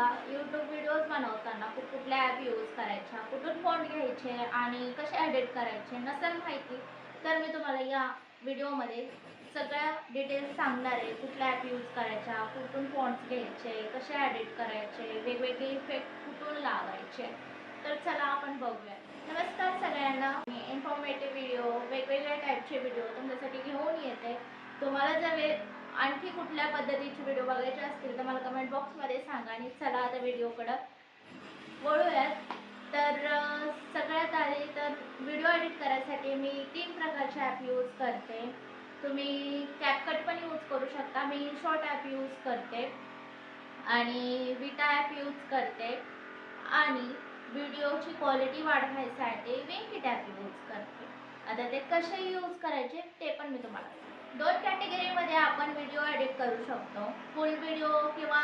का YouTube videos बनवताना कुठ कुठल्या ॲप यूज करायच्या कुठून फॉन्ट घ्यायचे आणि कसे एडिट करायचे नसेल माहिती तर मी तुम्हाला या व्हिडिओमध्ये सगळ्या डिटेल्स सांगणार आहे. कुठल्या ॲप यूज करायच्या कुठून फॉन्ट्स घ्यायचे कसे एडिट करायचे वेगवेगळे इफेक्ट कुठून लावायचे. तर चला आपण बघूया. नमस्कार सगळ्यांना. मी इन्फॉर्मेटिव्ह व्हिडिओ वेगवेगळ्या टाईपचे व्हिडिओ तुमच्यासाठी घेऊन येते. तुम्हाला जर वे आणखी कुठल्या पद्धतीचे व्हिडिओ बघायचे असतील तर मला कमेंट बॉक्समध्ये सांगा आणि चला आता व्हिडिओकडं वळूयात. तर सगळ्यात आधी तर व्हिडिओ एडिट करायसाठी मी तीन प्रकारचे ॲप यूज करते. तुम्ही कॅपकट पण यूज करू शकता. मी शॉर्ट ॲप यूज करते. आणि विटा ॲप यूज करते. आणि व्हिडिओची क्वालिटी वाढवायसाठी वेंकिट ॲप यूज करते. आता ते कसे यूज करायचे ते पण मी तुम्हाला सांगते. दोन कॅटेगरीमध्ये आपण व्हिडिओ एडिट करू शकतो. फुल व्हिडिओ किंवा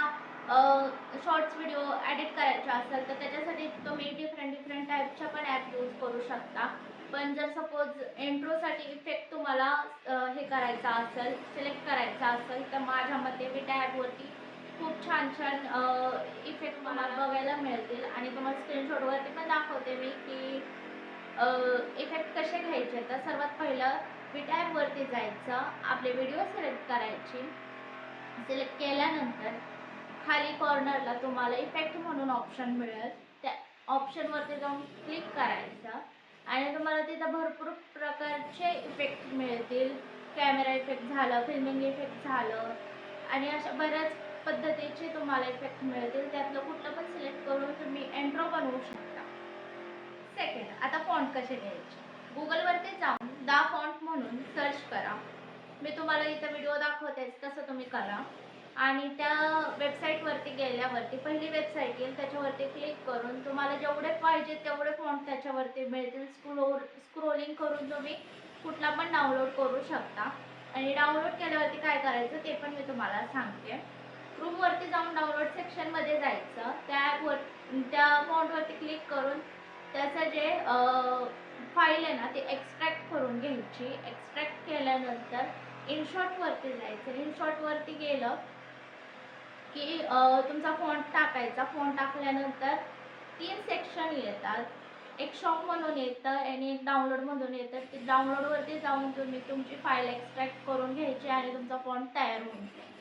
शॉर्ट्स व्हिडिओ एडिट करायचे असेल तर त्याच्यासाठी तुम्ही डिफरंट डिफरंट टाईपच्या पण ॲप यूज करू शकता. पण जर सपोज इंट्रोसाठी इफेक्ट तुम्हाला हे करायचा असेल सिलेक्ट करायचा असेल तर माझ्या मते विटा ॲपवरती खूप छान छान इफेक्ट मला बघायला मिळतील. आणि तुम्हाला स्क्रीनशॉटवरती पण दाखवते मी की इफेक्ट कसे घ्यायचे. तर सर्वात पहिलं विटॅबवरती जायचं आपले व्हिडिओ सिलेक्ट करायची. सिलेक्ट केल्यानंतर खाली कॉर्नरला तुम्हाला इफेक्ट म्हणून ऑप्शन मिळेल. त्या ऑप्शनवरती जाऊन क्लिक करायचं आणि तुम्हाला तिथं भरपूर प्रकारचे इफेक्ट मिळतील. कॅमेरा इफेक्ट झालं फिल्मिंग इफेक्ट झालं आणि अशा बऱ्याच पद्धतीचे तुम्हाला इफेक्ट मिळतील. त्यातलं कुठलं पण सिलेक्ट करून तुम्ही एंट्रो बनवू शकता. सेकंड आता फॉन्ट कसे घ्यायचे? गुगलवरती जाऊन दा फॉन्ट म्हणून सर्च करा. मी तुम्हाला इथं व्हिडिओ दाखवतेच तसं तुम्ही करा. आणि त्या वेबसाईटवरती गेल्यावरती पहिली वेबसाईट येईल त्याच्यावरती क्लिक करून तुम्हाला जेवढे पाहिजे तेवढे फॉन्ट त्याच्यावरती मिळतील. स्क्रोल स्क्रोलिंग करून तुम्ही कुठला पण डाउनलोड करू शकता. आणि डाउनलोड केल्यावरती काय करायचं ते पण मी तुम्हाला सांगते. रूमवरती जाऊन डाउनलोड सेक्शनमध्ये जायचं. त्या ॲपवर त्या फॉन्टवरती क्लिक करून त्याचं जे फाईल आहे ना ते एक्स्ट्रॅक्ट करून घ्यायची. एक्स्ट्रॅक्ट केल्यानंतर इनशॉटवरती जायचं. इनशॉटवरती गेलं की तुमचा फॉन्ट टाकायचा. फॉन्ट टाकल्यानंतर तीन सेक्शन येतात. एक शॉप म्हणून येतं आणि एक डाउनलोड म्हणून येतं. ते डाउनलोडवरती जाऊन तुम्ही तुमची फाईल एक्स्ट्रॅक्ट करून घ्यायची आणि तुमचा फॉन्ट तयार होऊन जाईल.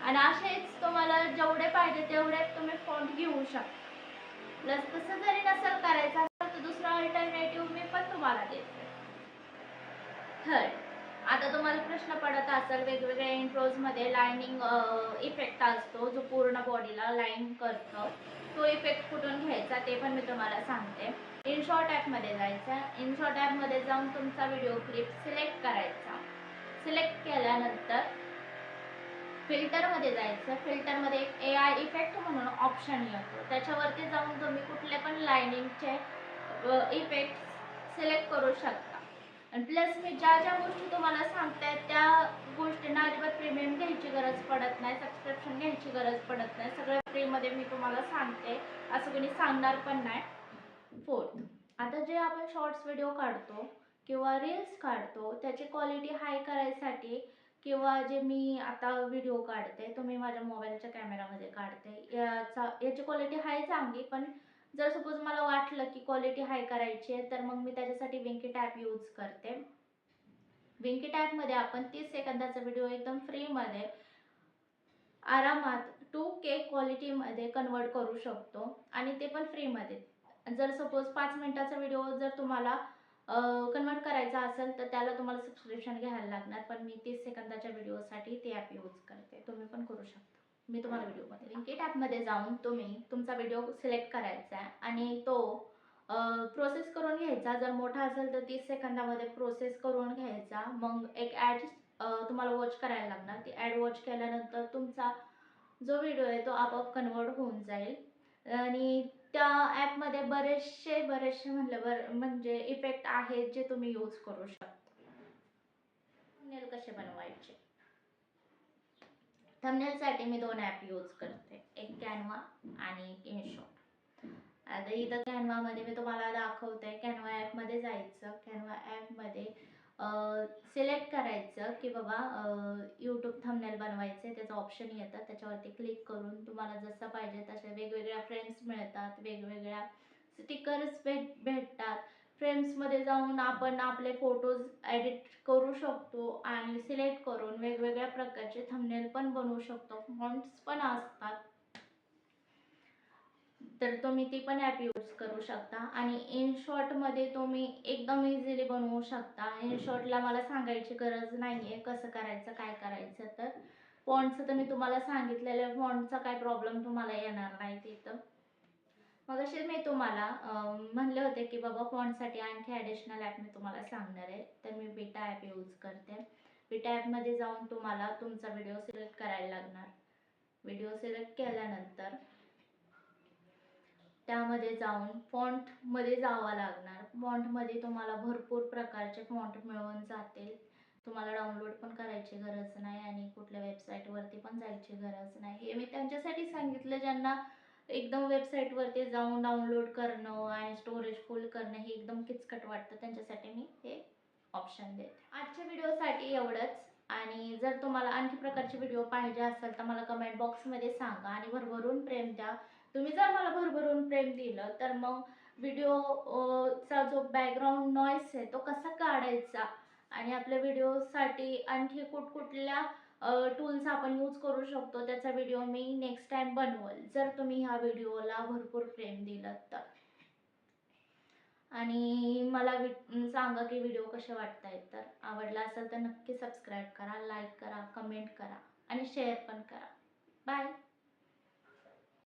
आणि असेच तुम्हाला जेवढे पाहिजे तेवढे तुम्ही फॉन्ट घेऊ शकता. प्लस तसं जरी नसेल करायचं अल्टरनेटिव्ह मी पण तुम्हाला देते. थर्ड आता तुम्हाला प्रश्न पडत असेल वेगवेगळ्या इंट्रोजमध्ये लाईनिंग इफेक्ट असतो जो पूर्ण बॉडीला लाईन करतो. तो इफेक्ट कुठून घ्यायचा ते पण मी तुम्हाला सांगते. इनशॉट ॲपमध्ये जायचं. इनशॉट ॲपमध्ये जाऊन तुमचा व्हिडिओ क्लिप सिलेक्ट करायचा. सिलेक्ट केल्यानंतर फिल्टरमध्ये जायचं. फिल्टरमध्ये एक ए आय इफेक्ट म्हणून ऑप्शन येतो. त्याच्यावरती जाऊन तुम्ही कुठले पण लाईनिंगचे इफेक्ट सिलेक्ट करू शकता. आणि प्लस मी ज्या ज्या गोष्टी तुम्हाला सांगते त्या गोष्टींना अजिबात प्रीमियम घ्यायची गरज पडत नाही सबस्क्रिप्शन घ्यायची गरज पडत नाही. सगळं फ्रीमध्ये मी तुम्हाला सांगते. असं कोणी सांगणार पण नाही. फोर्थ आता जे आपण शॉर्ट्स व्हिडिओ काढतो किंवा रील्स काढतो त्याची क्वालिटी हाय करायसाठी किंवा जे मी आता व्हिडिओ काढते तो मी माझ्या मोबाईलच्या कॅमेरामध्ये काढते. याचा याची क्वालिटी हाय चांगली पण जर सपोज मला वाटलं की क्वालिटी हाय करायची आहे तर मग मी त्याच्यासाठी विंकिट ॲप यूज करते. विंकिट ॲपमध्ये आपण तीस सेकंदाचा व्हिडिओ एकदम फ्रीमध्ये आरामात टू के क्वालिटीमध्ये कन्वर्ट करू शकतो. आणि ते पण फ्रीमध्ये जर सपोज पाच मिनटाचा व्हिडिओ जर तुम्हाला कन्वर्ट करायचा असेल तर त्याला तुम्हाला सबस्क्रिप्शन घ्यायला लागणार. पण मी तीस सेकंदाच्या व्हिडिओसाठी ते ॲप यूज करते. तुम्ही पण करू शकता. मी तुम्हाला व्हिडिओमध्ये लिंकेट ॲपमध्ये जाऊन तुम्ही तुमचा व्हिडिओ सिलेक्ट करायचा आहे आणि तो प्रोसेस करून घ्यायचा. जर मोठा असेल तर तीस सेकंदामध्ये प्रोसेस करून घ्यायचा. मग एक ॲड तुम्हाला वॉच करायला लागणार. ती ॲड वॉच केल्यानंतर तुमचा जो व्हिडिओ आहे तो आपोआप कन्वर्ट होऊन जाईल. आणि त्या ॲपमध्ये बरेचसे बरेचसे म्हणलं बर म्हणजे इफेक्ट आहेत जे तुम्ही यूज करू शकता. कसे बनवायचे? थंबनेलसाठी मी दोन ॲप यूज करते. एक कॅनवा आणि एक इनशॉट आता इथं कॅनवामध्ये मी तुम्हाला दाखवते. कॅनवा ॲपमध्ये जायचं. कॅनवा ॲपमध्ये सिलेक्ट करायचं की बाबा यूट्यूब थंबनेल बनवायचे त्याचं ऑप्शन येतं. त्याच्यावरती क्लिक करून तुम्हाला जसं पाहिजे तसे वेगवेगळ्या फ्रेम्स मिळतात. वेगवेगळ्या स्टिकर्स भेट भेटतात फ्रेम्समध्ये जाऊन आपण आपले फोटोज एडिट करू शकतो आणि सिलेक्ट करून वेगवेगळ्या प्रकारचे थंबनेल पण बनवू शकतो. फॉन्ट्स पण असतात. तर तुम्ही ती पण ॲप यूज करू शकता. आणि इन शॉर्टमध्ये तुम्ही एकदम इझिली बनवू शकता. इन शॉर्टला मला सांगायची गरज नाही आहे कसं करायचं काय करायचं. तर फॉन्टचं तर मी तुम्हाला सांगितलेलं फॉन्टचा काय प्रॉब्लेम तुम्हाला येणार नाही तिथं. मग असे मी तुम्हाला म्हणले होते की बाबा फॉन्टसाठी आणखी ॲडिशनल ॲप मी तुम्हाला सांगणार आहे. तर मी बीटा ॲप यूज करते. बीटा ॲपमध्ये जाऊन तुम्हाला तुमचा व्हिडिओ सिलेक्ट करायला लागणार. व्हिडिओ सिलेक्ट केल्यानंतर त्यामध्ये जाऊन फॉन्टमध्ये जावं लागणार. फॉन्टमध्ये तुम्हाला भरपूर प्रकारचे फॉन्ट मिळून जातील. तुम्हाला डाउनलोड पण करायची गरज नाही आणि कुठल्या वेबसाईटवरती पण जायची गरज नाही. हे मी त्यांच्यासाठी सांगितलं ज्यांना एकदम वेबसाईटवरती जाऊन डाउनलोड करणं आणि स्टोरेज फुल करणं हे एकदम किचकट वाटतं. त्यांच्यासाठी मी हे ऑप्शन देते. आजच्या व्हिडिओसाठी एवढंच. आणि जर तुम्हाला आणखी प्रकारचे व्हिडिओ पाहिजे असेल तर मला कमेंट बॉक्समध्ये सांगा आणि भरभरून प्रेम द्या. तुम्ही जर मला भरभरून प्रेम दिलं तर मग व्हिडिओचा जो बॅकग्राऊंड नॉईस आहे तो कसा काढायचा? आणि आपल्या व्हिडिओसाठी आणखी कुठकुठल्या टूल्स आपण यूज करू शकतो. त्याचा व्हिडिओ मी नेक्स्ट टाइम बनवेल. जर तुम्ही ह्या व्हिडिओला भरपूर प्रेम दिलं तर. आणि मला वि सांगा की व्हिडिओ कसे वाटत आहेत तर. आवडला असेल तर नक्की सबस्क्राईब करा लाईक करा कमेंट करा आणि शेअर पण करा. बाय